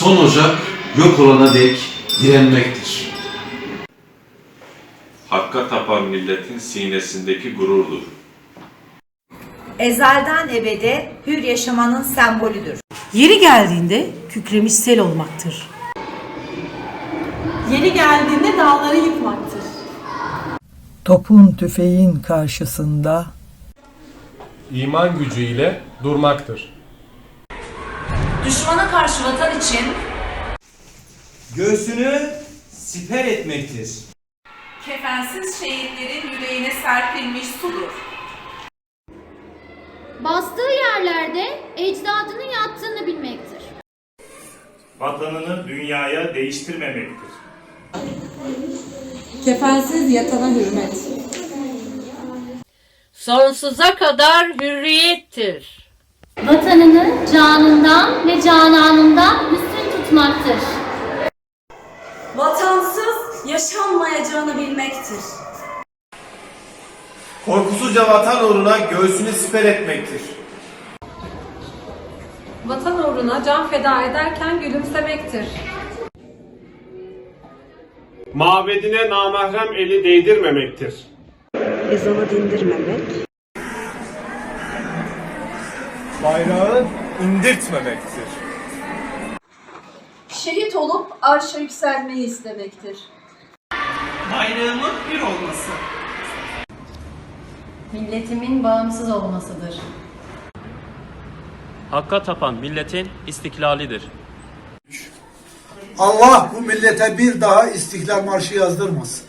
son ocak yok olana dek direnmektir. Hakka tapan milletin sinesindeki gururdur. Ezelden ebede hür yaşamanın sembolüdür. Yeri geldiğinde kükremiş sel olmaktır. Yeri geldiğinde dağları yıkmaktır. Topun tüfeğin karşısında iman gücüyle durmaktır. Düşmana karşı vatan için göğsünü siper etmektir. kefensiz şehitlerin yüreğine serpilmiş sudur. Bastığı yerlerde ecdadının yattığını bilmektir. vatanını dünyaya değiştirmemektir. Kefensiz yatana hürmet. Sonsuza kadar hürriyettir. Vatanını canından ve cananından üstün tutmaktır. Vatansız yaşanmayacağını bilmektir. Korkusuzca vatan uğruna göğsünü siper etmektir. Vatan uğruna can feda ederken gülümsemektir. Mabedine namahrem eli değdirmemektir. Ezanı dindirmemek, Bayrağı indirtmemektir. Şehit olup arşa yükselmeyi istemektir. Bayrağımın bir olması. Milletimin bağımsız olmasıdır. Hakka tapan milletin istiklalidir. Allah bu millete bir daha istiklal marşı yazdırmasın.